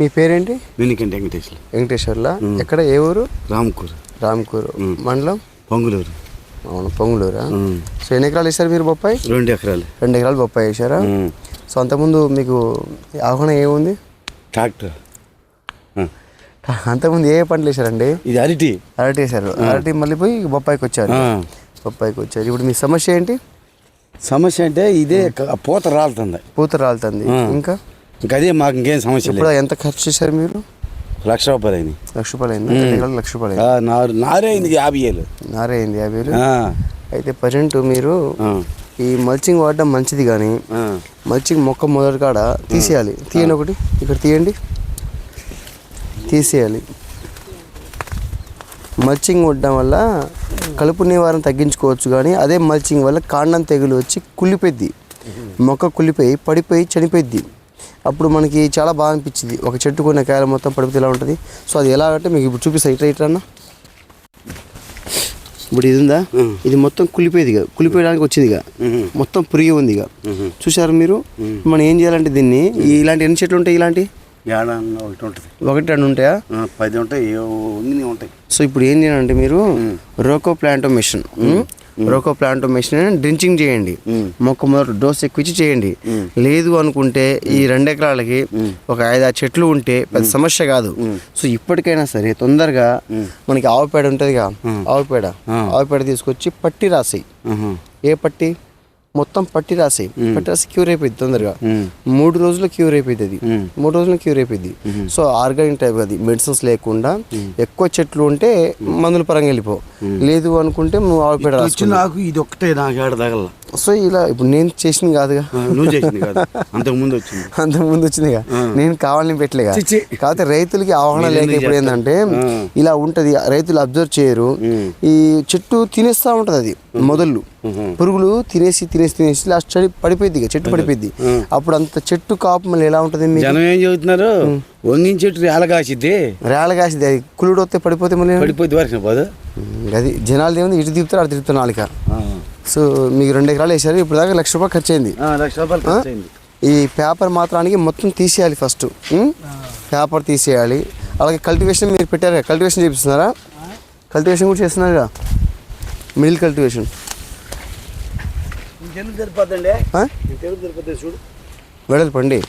మీ పేరేంటి? వెనుకంటే వెంకటేశ్వర వెంకటేశ్వర్ల? ఎక్కడ ఏ ఊరు? రామకూర. రామ్కూరు. మండలం? పొంగులూరు. అవును పొంగులూరా. సో ఎన్ని ఎకరాలు వేశారు మీరు బొప్పాయి? రెండు ఎకరాలు. రెండు ఎకరాలు బొప్పాయి ఉమ్. సో అంతకుముందు మీకు ఆహ్వానం ఏముంది? ట్రాక్టర్. అంతకుముందు ఏ పంటలు వేశారండి? ఇది అరటి. అరటి వేశారు. అరటి మళ్ళీ పోయి బొప్పాయికి వచ్చారు. బొప్పాయికి వచ్చారు. ఇప్పుడు మీ సమస్య ఏంటి? సమస్య అంటే ఇదే పూత రాలుతుంది. పూత రాలుతుంది. ఇంకా? అదే మాకు ఇంకేం సమస్య ఇప్పుడు లేదు ఎంత ఖర్చు చేశారు మీరు? లక్ష రూపాయలు అయినాయి లక్ష రూపాయలు అయింది? లక్ష రూపాయలు అయింది? నారు నారే అయింది యాభై ఏళ్ళు. నారే అయింది యాభై వేలు ఆ. అయితే ప్రజెంట్ మీరు ఆ. ఈ మల్చింగ్ వాడడం మంచిది కానీ ఆ. మల్చింగ్ మొక్క మొదటి కాడ తీసేయాలి. తీయండి ఒకటి. ఇక్కడ తీయండి. తీసేయాలి. మల్చింగ్ ఉండడం వల్ల కలుపు నివారణ తగ్గించుకోవచ్చు కానీ అదే మల్చింగ్ వల్ల కాండం తెగులు వచ్చి కుళ్ళిపోద్ది మొక్క కుళ్ళిపోయి పడిపోయి చనిపోయిద్ది. అప్పుడు మనకి చాలా బాగా అనిపించింది. ఒక చెట్టు కొన్ని కాయలు మొత్తం పడిపోతే ఎలా ఉంటుంది? సో అది ఎలా అంటే మీకు ఇప్పుడు చూపిస్తా. ఇట్లా ఇట్లా అన్న. ఇప్పుడు ఇది ఉందా? ఇది మొత్తం కుళ్ళిపోయేది ఇక. కుళ్ళిపోయడానికి వచ్చింది ఇక. మొత్తం పురిగి ఉంది ఇక. చూసారు మీరు? మనం ఏం చేయాలంటే దీన్ని ఇలాంటి ఎన్ని చెట్లు ఉంటాయి ఇలాంటి? ఒకటి ఉంటుంది. ఒకటి రెండు ఉంటాయా? పది ఉంటాయి. ఉంటాయి. సో ఇప్పుడు ఏం చేయాలంటే మీరు రోకో ప్లాంటో మిషన్ రోకో ప్లాంటో మిషన్ డ్రించింగ్ చేయండి. మొక్క మొదటి డోస్ ఎక్కువ ఇచ్చి చేయండి లేదు అనుకుంటే ఈ రెండు ఎకరాలకి ఒక ఐదు ఆరు చెట్లు ఉంటే పెద్ద సమస్య కాదు. సో ఇప్పటికైనా సరే తొందరగా మనకి ఆవు పేడ ఉంటుందిగా. ఆవు పేడ. ఆవు పేడ తీసుకొచ్చి పట్టి రాసేయి. ఆహా. ఏ పట్టి? మొత్తం పట్టి రాసేయి పట్టి రాసి క్యూర్ అయిపోయింది తొందరగా. మూడు రోజుల్లో క్యూర్ అయిపోయింది అది. మూడు రోజుల్లో క్యూర్ అయిపోయింది సో ఆర్గానిక్ టైప్ అది మెడిసిన్స్ లేకుండా ఎక్కువ చెట్లు ఉంటే మందుల పరంగా వెళ్ళిపో. లేదు అనుకుంటే నువ్వు ఆవు పేడ వచ్చి నాకు ఇది ఒక్కటే నాకు ఏడ తగల. సో ఇలా ఇప్పుడు నేను చేసింది కాదుగా. నువ్వు చేసింది కాదు. అంతకు ముందు వచ్చింది. అంతకు ముందు వచ్చిందిగా నేను కావాలని పెట్టలేగా. కాకపోతే రైతులకి అవగాహన లేక ఇప్పుడు ఏంటంటే ఇలా ఉంటది రైతులు అబ్జర్వ్ చేయరు. ఈ చెట్టు తినేస్తా ఉంటది అది మొదళ్ళు. పురుగులు తినేసి తినేసి తినేసి లాస్ట్ చెడి పడిపోయింది చెట్టు పడిపోయింది అప్పుడు అంత చెట్టు కాపు మళ్ళీ ఎలా ఉంటది జనం ఏం చెబుతున్నారు? వంగిన చెట్టు ఏలగాసిద్ది రేళ కాసింది అది కుళ్ళుడు వస్తే పడిపోతే మళ్ళీ పడిపోతే వరకు పోదు అది జనాలు ఏముంది ఇటు తిప్పుతారు అటు తిప్పుతారు నాలుక. సో మీకు రెండు ఎకరాలు వేసారు ఇప్పుడు దాకా లక్ష రూపాయలు ఖర్చు అయింది. లక్ష రూపాయలు ఖర్చు అయింది. ఈ పేపర్ మాత్రానికి మొత్తం తీసేయాలి ఫస్ట్? పేపర్ తీసేయాలి. అలాగే కల్టివేషన్ మీరు పెట్టారు కల్టివేషన్ చేపిస్తున్నారా? కల్టివేషన్ కూడా చేస్తున్నారుగా? Middle cultivation. తెలుగు సరిపోద్దండి? ఆ? తెలుగు సరిపోతుంది చూడు. వెడల్పు అండి.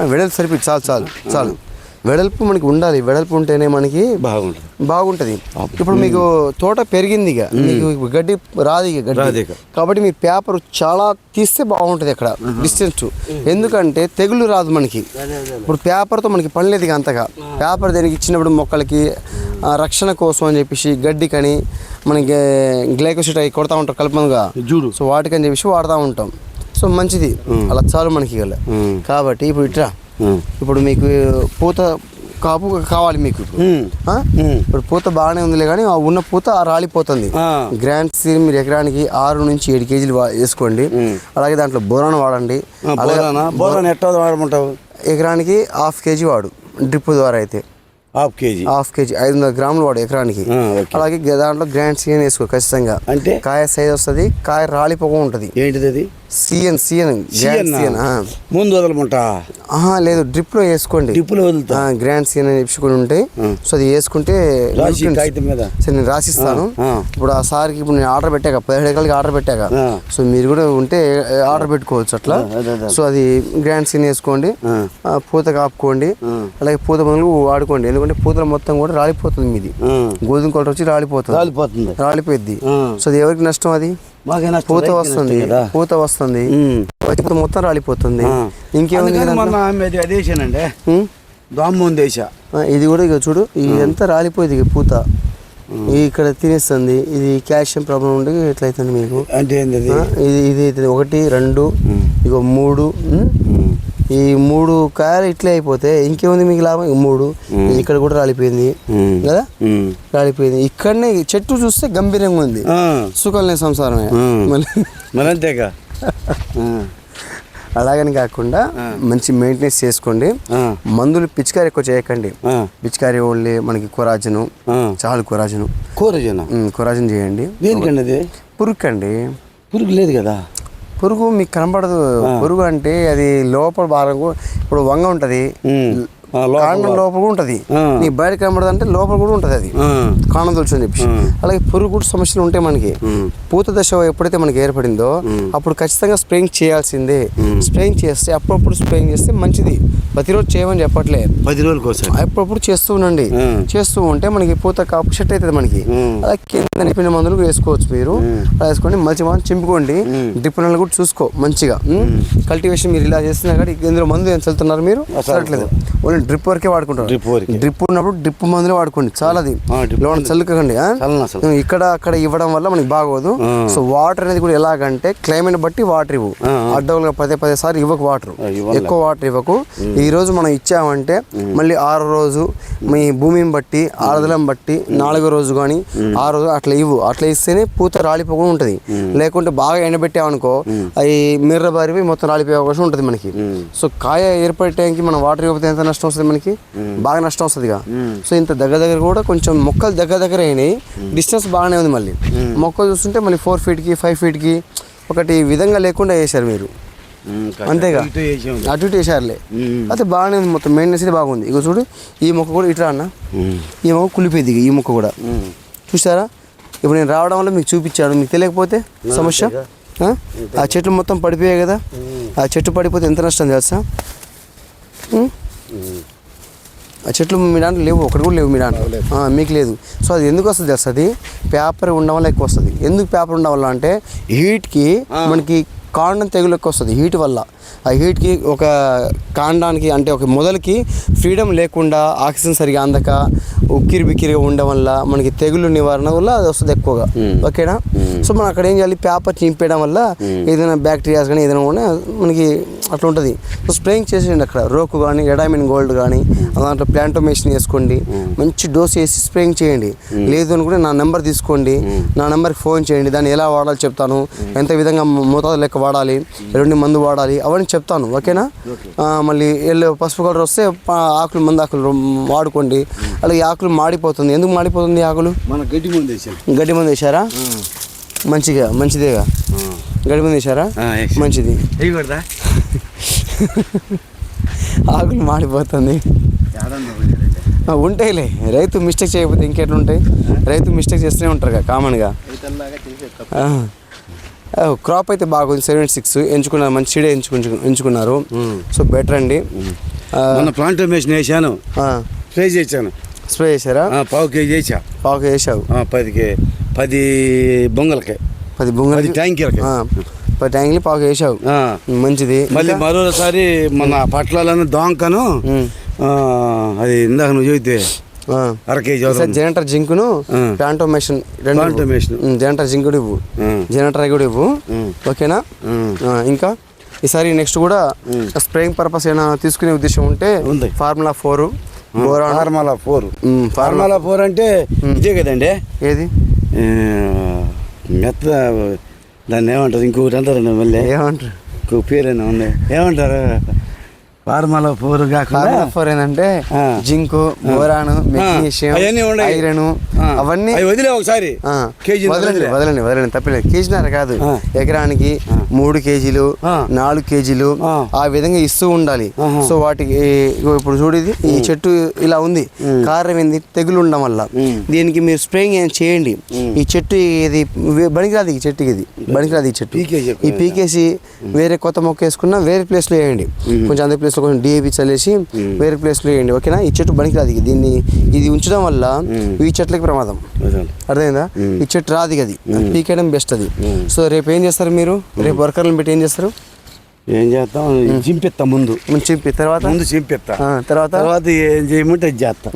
ఆ, వెడల్పు సరిపోయి చాలు చాలు చాలు. వెడల్పు మనకి ఉండాలి. వెడల్పు ఉంటేనే మనకి బాగుంటుంది. బాగుంటది. ఇప్పుడు మీకు తోట పెరిగింది ఇక. మీకు గడ్డి రాదు ఇక గడ్డి. కాబట్టి మీ పేపర్ చాలా తీస్తే బాగుంటుంది అక్కడ డిస్టెన్స్. ఎందుకంటే తెగులు రాదు మనకి. ఇప్పుడు పేపర్తో మనకి పని లేదు ఇక అంతగా. పేపర్ దేనికి ఇచ్చినప్పుడు మొక్కలకి రక్షణ కోసం అని చెప్పేసి గడ్డికని మనకి గ్లైకోసిట్ అవి కొడతా ఉంటాం కలుపుగా. చూడు సో వాటికని చెప్పేసి వాడుతూ ఉంటాం. సో మంచిది. అలా చాలు మనకి. కాబట్టి ఇప్పుడు ఇట్రా. ఇప్పుడు మీకు పూత కాపు కావాలి మీకు ఇప్పుడు. పూత బాగానే ఉందిలే కానీ ఆ ఉన్న పూత రాలిపోతుంది. గ్రాండ్ సీడ్ మీరు ఎకరానికి ఆరు నుంచి ఏడు కేజీలు వేసుకోండి. అలాగే దాంట్లో బోరాన్ వాడండి. బోరానా? ఎట్టా వాడమంటావు? ఎకరానికి హాఫ్ కేజీ వాడు డ్రిప్ ద్వారా అయితే. Half KG. హాఫ్ కేజీ ఐదు వందల గ్రాములు వాడు ఎకరానికి. అలాగే దాంట్లో గ్రాండ్ సీఎన్ వేసుకో ఖచ్చితంగా. అంటే? కాయ సైజ్ వస్తుంది కాయ రాలిపోక ఉంటుంది. ఏంటిది అది సిఎన్ సిఎన్ గ్రాండ్? సిఎన్ ముందు వదలమంటా? ఆహా లేదు డ్రిప్లో వేసుకోండి. డిప్పులో వదులుతా? గ్రాండ్ సీఎన్ అని చెప్పుకొని ఉంటాయి. సో అది వేసుకుంటే సరే నేను రాసిస్తాను. ఇప్పుడు ఆ సార్కి ఇప్పుడు నేను ఆర్డర్ పెట్టాక పదిహేడు ఎకరాలకి ఆర్డర్ పెట్టాక. సో మీరు కూడా ఉంటే ఆర్డర్ పెట్టుకోవచ్చు అట్లా. సో అది గ్రాండ్ సీన్ వేసుకోండి. పూత కాపుకోండి అలాగే పూత మందులు వాడుకోండి ఎందుకంటే పూతలు మొత్తం కూడా రాలిపోతుంది మీది. గోధుమ కొలత వచ్చి రాలిపోతుంది. కాలిపోతుంది రాలిపోద్ది ఆ. సో అది ఎవరికి నష్టం అది? పూత వస్తుంది. పూత వస్తుంది. పూత మొత్తం రాలిపోతుంది. ఇంకేముంది అదేసానండి ఉం? దోమ ముందు వేసా. ఆ, ఇది కూడా ఇక చూడు ఇది ఎంత రాలిపోయింది ఇక పూత. ఇక్కడ తినేస్తుంది. ఇది కాల్షియం ప్రాబ్లం ఉండి ఎట్లయితుంది మీకు? అంటే ఇది ఇది ఒకటి రెండు ఇగో మూడు. ఈ మూడు కాయలు ఇట్లే అయిపోతే ఇంకేముంది మీకు లాభం? మూడు. ఇక్కడ కూడా రాలిపోయింది. కదా. రాలిపోయింది. ఇక్కడనే చెట్టు చూస్తే గంభీరంగా ఉంది. ఆ. సుఖం లేని సంసారమే. మరి అంతేగా. అలాగని కాకుండా మంచి మెయింటెనెన్స్ చేసుకోండి. మందులు పిచికారి ఎక్కువ చేయకండి. పిచికారి ఓన్లీ మనకి కొరాజను. చాలు కొరాజను. కూర జన ఉమ్, కొరాజన్ చేయండి. దేనికండి అది పురుక్కండి పురుగు లేదు కదా? పురుగు మీకు కనపడదు పురుగు అంటే అది లోపల భాగం ఇప్పుడు వంగ ఉంటది. కాండం లోపల కూడా ఉంటది. నీ బయట కనబడదు అంటే లోపల కూడా ఉంటది అది. కాండం తులసి అని చెప్పి అలాగే పురుగు కూడా సమస్యలు ఉంటాయి మనకి. పూత దశ ఎప్పుడైతే మనకి ఏర్పడిందో అప్పుడు ఖచ్చితంగా స్ప్రేయింగ్ చేయాల్సిందే. స్ప్రేయింగ్ చేస్తే అప్పుడప్పుడు స్ప్రేయింగ్ చేస్తే మంచిది. ప్రతిరోజు చేయమని చెప్పట్లే. పది రోజులకి ఒకసారి. అప్పుడప్పుడు చేస్తూ ఉండండి. చేస్తూ ఉంటే మనకి పూత కాపు సెట్ అవుతుంది మనకి. అలా కింద నిప్పిన మందులు వేసుకోవచ్చు మీరు. అలా వేసుకొని మంచి మంది చింపుకోండి. డ్రిప్ నెలలు కూడా చూసుకో మంచిగా. కల్టివేషన్ మీరు ఇలా చేస్తున్నా కానీ ఇందులో మందు ఏం చల్లుతున్నారు మీరు? చల్లట్లేదు ఓన్లీ డ్రిప్ వరకే వాడుకుంటారు. డ్రిప్ వరకే. డ్రిప్ ఉన్నప్పుడు డ్రిప్ మందులే వాడుకోండి. చాలా అది లోన చల్లుకండి. ఇక్కడ అక్కడ ఇవ్వడం వల్ల మనకి బాగోదు. సో వాటర్ అనేది కూడా ఎలాగంటే క్లైమేట్ బట్టి వాటర్ ఇవ్వు. అడ్డవులుగా పదే పదే సార్లు ఇవ్వకు వాటర్. ఎక్కువ వాటర్ ఇవ్వకు. ఈ రోజు మనం ఇచ్చామంటే మళ్ళీ ఆరో రోజు మీ భూమిని బట్టి ఆరుదలం బట్టి నాలుగో రోజు కానీ ఆ రోజు అట్లా ఇవ్వు. అట్లా ఇస్తేనే పూత రాలిపోకుండా ఉంటుంది. లేకుంటే బాగా ఎండబెట్టామనుకో అవి మిర్ర బారివి మొత్తం రాలిపోయే అవకాశం ఉంటుంది మనకి. సో కాయ ఏర్పడే టైంకి మనం వాటర్ ఇవ్వకపోతే ఎంత నష్టం? వస్తుంది మనకి. బాగా నష్టం వస్తుంది సో ఇంత దగ్గర దగ్గర కూడా కొంచెం మొక్కలు దగ్గర దగ్గర అయినాయి. డిస్టెన్స్ బాగానే ఉంది మళ్ళీ. మొక్కలు చూస్తుంటే మళ్ళీ ఫోర్ ఫీట్కి ఫైవ్ ఫీట్కి ఒకటి విధంగా లేకుండా వేశారు మీరు. అంతేగా. అటు ఇటు వేసారులే. అయితే బాగానే ఉంది మొత్తం. మెయింటెనెన్స్ అయితే బాగుంది. ఇక చూడు ఈ మొక్క కూడా ఇట్లా అన్న. ఈ మొక్క కులిపోయింది ఈ మొక్క కూడా. చూసారా? ఇప్పుడు నేను రావడం వల్ల మీకు చూపించాడు మీకు తెలియకపోతే సమస్య. ఆ? చెట్లు మొత్తం పడిపోయాయి కదా? ఆ చెట్టు పడిపోతే ఎంత నష్టం తెలుసా? ఆ చెట్లు మీ దాంట్లో లేవు ఒకటి కూడా లేవు మీ దాంట్లో. మీకు లేదు. సో అది ఎందుకు వస్తుంది తెలుసా అది? పేపర్ ఉండడం వల్ల ఎక్కువ వస్తుంది. ఎందుకు పేపర్ ఉండడం వల్ల అంటే హీట్కి మనకి కాండం తెగులు ఎక్కువ వస్తుంది హీట్ వల్ల. ఆ హీట్కి ఒక కాండానికి అంటే ఒక మొదలకి ఫ్రీడమ్ లేకుండా ఆక్సిజన్ సరిగా అందక ఉక్కిరి బిక్కిరిగా ఉండడం వల్ల మనకి తెగులు నివారణ వల్ల అది వస్తుంది ఎక్కువగా. ఓకేనా? సో మనం అక్కడ ఏం చేయాలి? పేపర్ చింపేయడం వల్ల ఏదైనా బ్యాక్టీరియాస్ కానీ ఏదైనా కూడా మనకి అట్లా ఉంటుంది. సో స్ప్రేయింగ్ చేసేయండి అక్కడ. రోకు కానీ ఎడామిన్ గోల్డ్ కానీ దాంట్లో ప్లాంటోమేషన్ వేసుకోండి మంచి డోస్ వేసి స్ప్రేయింగ్ చేయండి. లేదు అనుకుంటే నా నెంబర్ తీసుకోండి. నా నెంబర్కి ఫోన్ చేయండి. దాన్ని ఎలా వాడాలో చెప్తాను. ఎంత విధంగా మోతాదు లెక్క వాడాలి? రెండు మందు వాడాలి? అవన్నీ చెప్తాను ఓకేనా? మళ్ళీ ఎల్లో పసుపు కలర్ వస్తే ఆకులు మందు ఆకులు వాడుకోండి. అలాగే ఆకులు మాడిపోతుంది. ఎందుకు మాడిపోతుంది ఆకులు? మన గడ్డి ముందు వేసాం గడ్డి మందు వేశారా మంచిగా మంచిదేగా? గడ్డి మందు వేశారా ఆ, వేసాం. మంచిది. ఆకులు మాడిపోతుంది. ఉంటాయిలే. రైతు మిస్టేక్ చేయకపోతే ఇంకెట్లా ఉంటాయి రైతు మిస్టేక్ చేస్తూనే ఉంటారు కామన్గా క్రాప్ అయితే బాగుంది. సెవెన్ సిక్స్ ఎంచుకున్నారు. మంచి సీడే ఎంచుకు ఎంచుకున్నారు. సో బెటర్ అండి. మన ప్లాంటోమేషన్ వేసాను స్ప్రే చేశాను. స్ప్రే చేశారా? పావు కేజీ వేసా పావు వేసావు ఆ, పదికి పది బొంగలకి. పది బొంగలు పది ట్యాంకీలకి. పది ట్యాంకులు పావు వేసావు. మంచిది. మళ్ళీ? మరోసారి మన పట్లలో దోంకను. అది ఇందాక నువ్వు చెబితే ఆ. అర కేజీ. జనరేటర్ జింకును ఆ. ప్లాంటోమేషన్ రెండు ప్లాంటోమేషన్. ఉమ్, జనరేటర్ జింక్ కూడా ఇవ్వు. ఉమ్. జనరేటర్ కూడా ఇవ్వు. ఓకేనా? ఇంకా ఈసారి నెక్స్ట్ కూడా స్ప్రేయింగ్ పర్పస్ ఏమైనా తీసుకునే ఉద్దేశం ఉంటే ఉంది. Formula four. Formula four. Formula four అంటే ఇదే కదండి? ఏది? మెత్త దాన్ని ఏమంటారు? ఇంకొకటి అంటారు మళ్ళీ. ఏమంటారు? ఇంకొక పేరైనా ఉంది? ఏమంటారు? ఫార్మాలా ఫోర్ ఫార్ములా ఫోర్ ఏంటంటే. Zinc boron magnesium. ఐరన్. అవన్నీ అవి వదిలే ఒకసారి. వదలండి వదలండి వదలండి తప్పలేదు. కేజీన్నర కాదు. ఎకరానికి మూడు కేజీలు. నాలుగు కేజీలు ఆ. విధంగా ఇస్తూ ఉండాలి. సో వాటికి ఇప్పుడు చూడేది ఈ చెట్టు ఇలా ఉంది. కారణం ఏంది? తెగులు ఉండడం వల్ల. దీనికి మీరు స్ప్రేయింగ్ చేయండి. ఈ చెట్టు ఇది బనికిరాదు ఈ చెట్టుకి ఇది. బనికిరాదు. ఈ చెట్టు. ఈ పీకేసి వేరే కొత్త మొక్క వేసుకున్నా వేరే ప్లేస్లో వేయండి. కొంచెం అదే ప్లేస్లో కొంచెం డిఏపి చల్లేసి వేరే ప్లేస్లో వేయండి. ఓకేనా? ఈ చెట్టు బనికిరాదు ఇక. దీన్ని ఇది ఉంచడం వల్ల ఈ చెట్లకి ప్రమాదం. అర్థమైందా? ఈ చెట్టు రాదు అది. పీకేయడం బెస్ట్ అది. సో రేపు ఏం చేస్తారు మీరు? రేపు వర్కర్లను పెట్టి ఏం చేస్తారు? ఏం చేస్తాం? చింపిస్తా ముందు. ముందు చింపి తర్వాత? ముందు చింపిస్తా తర్వాత? తర్వాత ఏం చేయమంటే చేస్తా.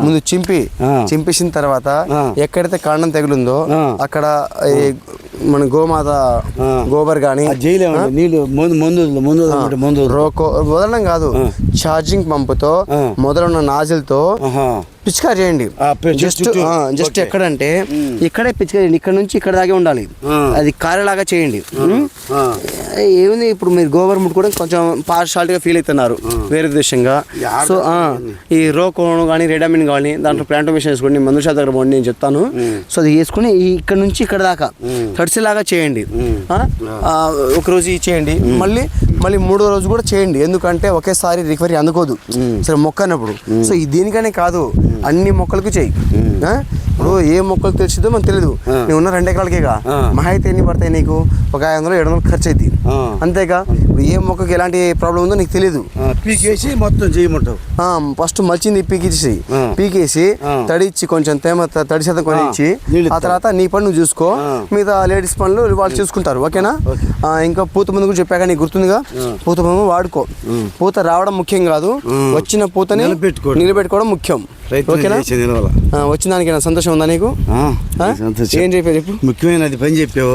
ముందు చింపి. చింపేసిన తర్వాత. ఎక్కడైతే కాండం తెగులుందో. అక్కడ మన గోమాత. గోబర్ కానీ అది చేయలేమండి నీళ్ళు ముందు ముందు ముందు ముందు. రోకో వదలడం కాదు. ఛార్జింగ్ పంపుతో. మొదలున్న నాజిల్తో పిచికారి చేయండి. జస్ట్. జస్ట్. ఎక్కడంటే ఇక్కడే పిచికారి చేయండి. ఇక్కడ నుంచి ఇక్కడ దాకే ఉండాలి. అది కారేలాగా చేయండి. ఏముంది? ఇప్పుడు మీరు గవర్నమెంట్ కూడా కొంచెం పార్షాలిటీగా ఫీల్ అవుతున్నారు వేరే దేశంగా. సో ఈ రోకోన్ కానీ రెడామిన్ కానీ దాంట్లో ప్లాంటోమేషన్ వేసుకోండి. మందు శాతం దగ్గర పోండి నేను చెప్తాను. సో అది వేసుకుని ఇక్కడ నుంచి ఇక్కడ దాకా. తడిసేలాగా చేయండి. ఆ? ఆ, ఒక రోజు ఇది చేయండి. మళ్ళీ మళ్ళీ మూడో రోజు కూడా చేయండి. ఎందుకంటే ఒకేసారి రికవరీ అందుకోదు. సరే మొక్క అన్నప్పుడు. సో దీనికనే కాదు. అన్ని మొక్కలకు చేయి? ఇప్పుడు ఏ మొక్కలు తెలిసిందో మనకు తెలియదు నువ్వు ఉన్న రెండు ఎకరాలకేగా. మహా అయితే ఎన్ని పడతాయి నీకు? ఒక ఐదు వందలు ఏడు వందలు ఖర్చు అయింది ఆ. అంతేగా? ఇప్పుడు ఏ మొక్కకి ఎలాంటి ప్రాబ్లం ఉందో నీకు తెలియదు పీకేసి మొత్తం చేయమంటావు. ఫస్ట్ మలిచింది పీకేసి. పీకేసి. తడిచ్చి కొంచెం తేమ తడి శాతం కొని ఆ. ఇచ్చి ఆ తర్వాత నీ పని నువ్వు చూసుకో. మిగతా లేడీస్ పనులు వాళ్ళు చూసుకుంటారు ఓకేనా? ఇంకా పూత ముందు కూడా చెప్పాక నీకు గుర్తుందిగా? పూత ముందు వాడుకో. పూత రావడం ముఖ్యం కాదు. వచ్చిన పూతని నిలబెట్టుకోవడం. ముఖ్యం. ఓకేనా? వచ్చిన దానికి సంతోషం ఉందా నీకు. ఏం చెప్పారు చెప్పు ముఖ్యమైన అది పని చెప్పావు.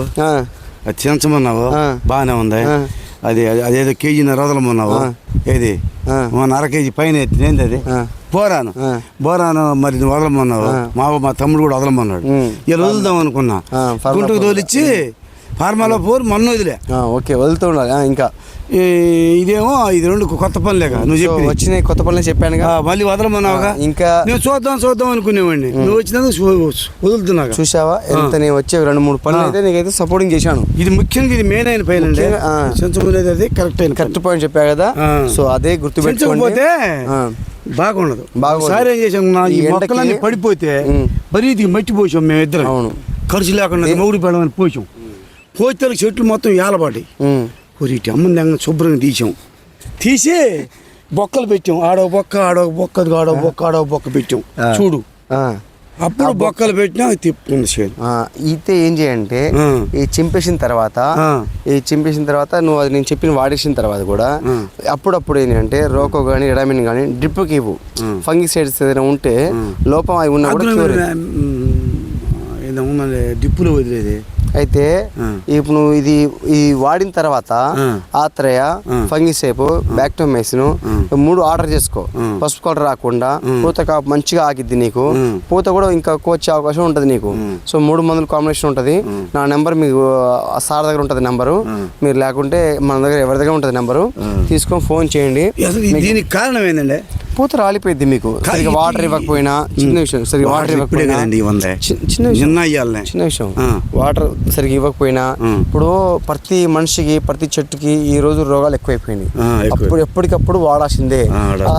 అది చేయించమన్నావు. బాగానే ఉంది. అది అది- అదేదో కేజీన్నర వదలమన్నావు ఆ. ఏది. మన అర కేజీ పైన ఎత్తింది ఏంది అది. బోరాను. బోరాను మరి వదలమన్నావు మా మా తమ్ముడు కూడా వదలమన్నాడు. ఇలా వదులుదాం అనుకున్నా గుంటకు. తోలిచ్చి ఫార్మాలో పోరు మొన్న వదిలే ఓకే వదులుతూ ఉండాలి ఇంకా ఇదేమో ఇది రెండు కొత్త పనులేక నువ్వు చెప్పి వచ్చిన కొత్త పనులు చెప్పానుగా. మళ్ళీ వదలమన్నావుగా? ఇంకా నేను చూద్దాం చూద్దాం అనుకునేవాడిని. నువ్వు వచ్చినందుకు వదులుతున్నాగా. చూసావా ఎంత నేను వచ్చే రెండు మూడు పనులు అయితే నీకైతే సపోర్టింగ్ చేశాను. ఇది ముఖ్యంగా ఇది మెయిన్ అయిన పైన. చెంచుకునేది అది కరెక్ట్ అయిన కరెక్ట్ పాయింట్ చెప్పా కదా. సో అదే గుర్తుపెట్టుకోండి. చెంచకపోతే ఆ. బాగుండదు. బాగుండదు. ఒకసారి ఏం చేసాం ఈ మొక్కలన్నీ పడిపోతే ఉమ్. బరీతికి మట్టి పోసాం మేము ఇద్దరం అవును. ఖర్చు లేకుండా మౌడి పెడమని పోసాం. పోతే చెట్లు మొత్తం ఏలబాటి. ఒరిటి అమ్మని దగ్గర శుభ్రంగా తీసాం తీసి బొక్కలు పెట్టాం ఆడో బొక్క ఆడో బొక్క ఆడో బొక్క ఆడో బొక్క పెట్టాం. చూడు. అప్పుడు బొక్కలు పెట్టినా తిప్పుకుంది చేను అయితే ఏం చేయంటే. ఈ చింపేసిన తర్వాత. ఈ చింపేసిన తర్వాత నువ్వు అది నేను చెప్పిన వాడేసిన తర్వాత కూడా. అప్పుడప్పుడు ఏంటంటే రోకో కానీ ఎడామిన్ కానీ డ్రిప్కి ఇవ్వు ఫంగిసైడ్స్ ఏదైనా ఉంటే లోపం అవి ఉన్నా కూడా ఏదో ఉన్నది డిప్పులో వదిలేది అయితే. ఇప్పుడు ఇది ఈ వాడిన తర్వాత. ఆత్రయ. ఫంగిసేపు బ్యాక్టోమేసిన్ మూడు ఆర్డర్ చేసుకో. పసుపు కలర్ రాకుండా పూత మంచిగా ఆగిద్ది నీకు. పూత కూడా ఇంకా వచ్చే అవకాశం ఉంటుంది నీకు. సో మూడు మందుల కాంబినేషన్ ఉంటుంది. నా నెంబర్ మీకు సార్ దగ్గర ఉంటుంది నెంబరు. మీరు లేకుంటే మన దగ్గర ఎవరి దగ్గర ఉంటుంది నెంబరు. తీసుకొని ఫోన్ చేయండి. దీనికి కారణం ఏంటంటే పూత రాలిపోయింది మీకు. సరిగ్గా వాటర్ ఇవ్వకపోయినా చిన్న విషయం సరిగ్గా వాటర్ ఇవ్వకపోయినా చిన్న విషయం. చిన్న విషయం. వాటర్ సరిగ్గా ఇవ్వకపోయినా. ఇప్పుడు ప్రతి మనిషికి ప్రతి చెట్టుకి ఈ రోజు రోగాలు ఎక్కువైపోయినాయి. అప్పుడు ఎప్పటికప్పుడు వాడాల్సిందే.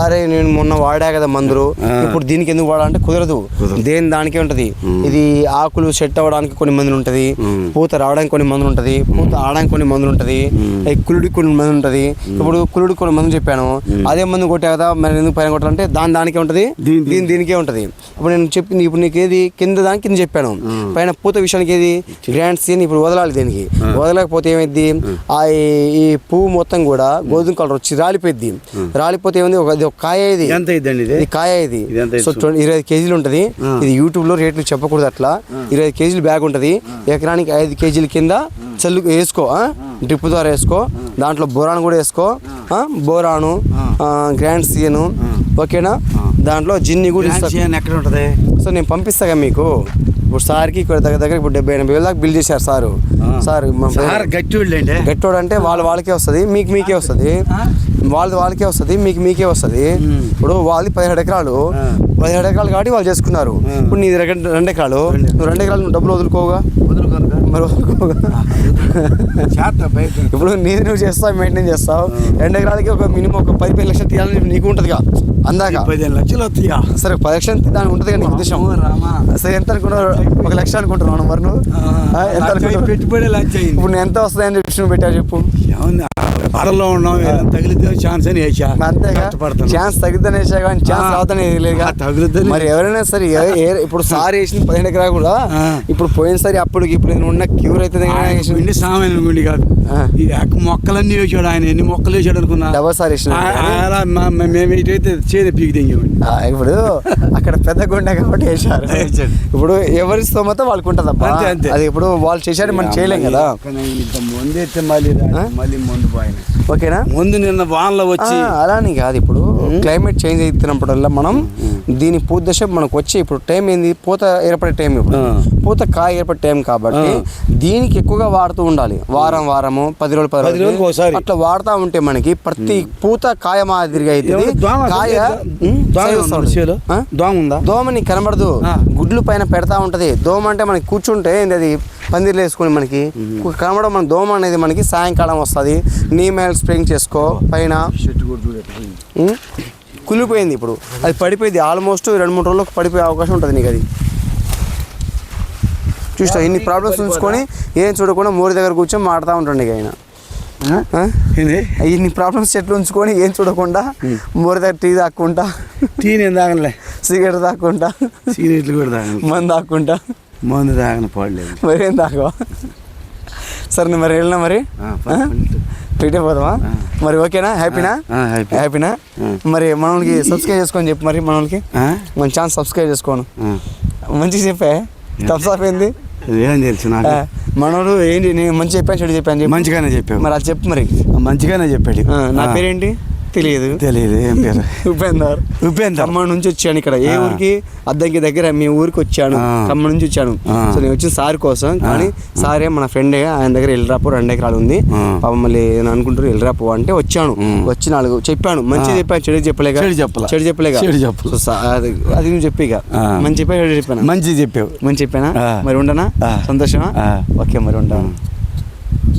అరే నేను మొన్న వాడా కదా మందులు. ఇప్పుడు దీనికి ఎందుకు వాడాలంటే కుదరదు. దేని దానికే ఉంటది? ఇది ఆకులు సెట్ అవ్వడానికి కొన్ని మందులు ఉంటది. పూత రావడానికి కొన్ని మందులు ఉంటది. పూత ఆడడానికి కొన్ని మందులు ఉంటది. కులుడికి కొన్ని మందులు ఉంటది. ఇప్పుడు కులుడికి కొన్ని మందులు చెప్పాను. అదే మందు కొట్టా కదా మరి ఎందుకు పైన కొట్టాలంటే దాని దానికే ఉంటది దీని- దీని దీనికే ఉంటది. ఇప్పుడు నేను చెప్పింది ఇప్పుడు నీకు ఏది కింద దానికి కింద చెప్పాను. పైన పూత విషయానికి ఏది గ్రాండ్ సీన్ ఇప్పుడు వదలాలి దీనికి. వదలకపోతే ఏమైంది ఆ. ఈ- పువ్వు మొత్తం కూడా గోధుమ కలర్ వచ్చి రాలిపోయింది రాలిపోతే ఏమైంది? ఒక ఇది ఒక కాయ ఇది. ఇది కాయ ఇది. సో ఇరవై ఐదు కేజీలు ఉంటుంది. ఇది యూట్యూబ్లో రేట్లు చెప్పకూడదు అట్లా. ఇరవై కేజీలు బ్యాగ్ ఉంటుంది. ఎకరానికి ఐదు కేజీల కింద చల్లు వేసుకో డ్రిప్ ద్వారా వేసుకో. దాంట్లో బోరాన్ కూడా వేసుకో బోరాను గ్రాండ్ సీను ఓకేనా? దాంట్లో జిన్ని కూడా ఎక్కడ ఉంటది? సో నేను పంపిస్తాగా మీకు. ఇప్పుడు సార్కి ఇక్కడ దగ్గర దగ్గర ఇప్పుడు డెబ్బై ఎనభై వేల దాకా బిల్ చేశారు సారు. సార్ మా సార్ గట్టి వెళ్ళండి గట్టోడు అంటే వాళ్ళ వాళ్ళకే వస్తుంది మీకు మీకే వస్తుంది. వాళ్ళది వాళ్ళకే వస్తుంది మీకు మీకే వస్తుంది. ఇప్పుడు వాళ్ళది పదిహేడు ఎకరాలు. పదిహేడు ఎకరాలు కాబట్టి వాళ్ళు చేసుకున్నారు. ఇప్పుడు నీది రెండు ఎకరాలు. నువ్వు రెండు ఎకరాలు నువ్వు డబ్బులు వదులుకోగా ఇప్పుడు నీది నువ్వు చేస్తావు మెయింటైన్ చేస్తావు. రెండు ఎకరాలకి ఒక మినిమం ఒక పది పది లక్షలు తీయాలని నీకు ఉంటుందిగా. అందాక. పదిహేను లక్షలు వస్తాయా సరే పది లక్షలు దానికి ఉంటుంది కానీ ఉద్దేశం. రామా. సరే ఎంత అనుకున్నావు ఒక లక్ష అనుకుంటున్నావు మరి నువ్వు? ఎంత పెట్టుబడి ఇప్పుడు నేను ఎంత వస్తుందని చెప్పి నువ్వు పెట్టావు చెప్పు. పడలో ఉన్నాం తగిలితే ఛాన్స్ అని వేసా అంతేగా. ఛాన్స్ తగ్గిద్దని వేసా కానీ ఛాన్స్. రావద్దని వేయలేదుగా తగులుద్దని. మరి ఎవరైనా సరే ఇప్పుడు సార్ వేసిన పదిహేను ఎకరా కూడా. ఇప్పుడు పోయినసారి అప్పుడు ఇప్పుడు నేను ఉన్న క్యూర్ అవుతుంది గుండి సామాన్య గుండి కాదు మొక్కలన్నీ వేసాడు ఆయన ఎన్ని మొక్కలు వేసాడు అనుకున్నా డబల్ సార్ అలా మేము ఇటైతే చేతి పీకి ఇప్పుడు అక్కడ పెద్ద గుండె కాబట్టి వేశారు. ఇప్పుడు ఎవరి స్తోమత వాళ్ళకు ఉంటుంది అబ్బా. అది ఇప్పుడు వాళ్ళు చేశారు మనం చేయలేం కదా ముందు అయితే మళ్ళీ? మళ్ళీ ముందు పోయిన ఓకేనా? ముందు నిన్న వానలో వచ్చి అలానే కాదు ఇప్పుడు. క్లైమేట్ చేంజ్ అవుతున్నప్పుడల్లా మనం దీని పూత దశ మనకు వచ్చి ఇప్పుడు టైం ఏంది? పూత ఏర్పడే టైం ఇప్పుడు. పూత కాయ ఏర్పడే టైం కాబట్టి దీనికి ఎక్కువగా వాడుతూ ఉండాలి. వారం వారము పది రోజులు పది ఒకసారి. అట్లా వాడుతూ ఉంటే మనకి ప్రతి పూత కాయ మాదిరిగా దోమ కాయ దోమ ఉందా వస్తుంది. చేలో? ఆ? దోమ ఉందా? దోమ నీకు కనబడదు. గుడ్లు పైన పెడతా ఉంటది. దోమ అంటే మనకి కూర్చుంటే ఏంది అది? పందిర్లు వేసుకొని మనకి కనబడడం మన దోమ అనేది మనకి సాయంకాలం వస్తుంది. నీమేల్ స్ప్రింగ్ చేసుకో పైన. కులిపోయింది ఇప్పుడు. అది పడిపోయింది. ఆల్మోస్ట్ రెండు మూడు రోజులకు పడిపోయే అవకాశం ఉంటుంది నీకు అది. చూస్తా ఇన్ని ప్రాబ్లమ్స్ ఉంచుకొని ఏం చూడకుండా మోరి దగ్గర కూర్చొని మాడుతూ ఉంటాడు ఇక ఆయన. ఇన్ని ప్రాబ్లమ్స్ చెట్లు ఉంచుకొని ఏం చూడకుండా మోరి దగ్గర టీ తాక్కుంటా. టీ నేను తాగనులే? సిగరెట్ తాక్కుంటా. సిగరెట్లు కూడా తాగను. మందు తాక్కుంటా. మందు తాగను పాడలేదు మరి ఏం తాగవా? సరే మరి వెళ్ళినా మరి? ఆ, పద, పద. రిటర్న్ అయిపోదామా ఆ. మరి ఓకేనా హ్యాపీనా. హ్యాపీనా. మరి మనోళ్ళకి సబ్స్క్రైబ్ చేసుకొని చెప్పు మరి మనోళ్ళకి. ఆ? మన ఛాన్స్ సబ్స్క్రైబ్ చేసుకోను. మంచిగా చెప్పే? థమ్స్ అప్ ఏంది? ఏం తెలుసు నాకు? మనోడు ఏంటి? నేను మంచి చెప్పాను చెడు చెప్పాను చెప్పు. మంచిగానే చెప్పావు. మరి అది చెప్పు మరి. మంచిగానే చెప్పాడు. నా. పేరేంటి? తెలియదు తెలియదు ఏం పేరు? ఉపేందర్ ఉపేందర్ ఖమ్మం నుంచి వచ్చాను ఇక్కడ. ఏ. ఊరికి? అద్దెకి దగ్గర మీ ఊరికి వచ్చాను. ఆ. ఖమ్మం నుంచి వచ్చాను. సో నేను వచ్చిన సార్ కోసం. కానీ సారే మన ఫ్రెండే ఆయన దగ్గర ఎల్రాపు రెండు ఎకరాలు ఉంది. పాపం మళ్ళీ నేను అనుకుంటారు ఎల్రాపు అంటే వచ్చాను. వచ్చి నాలుగు చెప్పాను. మంచి. చెప్పాను చెడు చెప్పలేక. చెడు చెప్పలా. చెడు చెప్పలేక. చెడు అది నువ్వు చెప్పి ఇక. ఆ. మంచి చెప్పా చెడు చెప్పాను? మంచి చెప్పావు. మంచి చెప్పానా. మరి ఉండనా. సంతోషమా. ఓకే మరి ఉంటాను.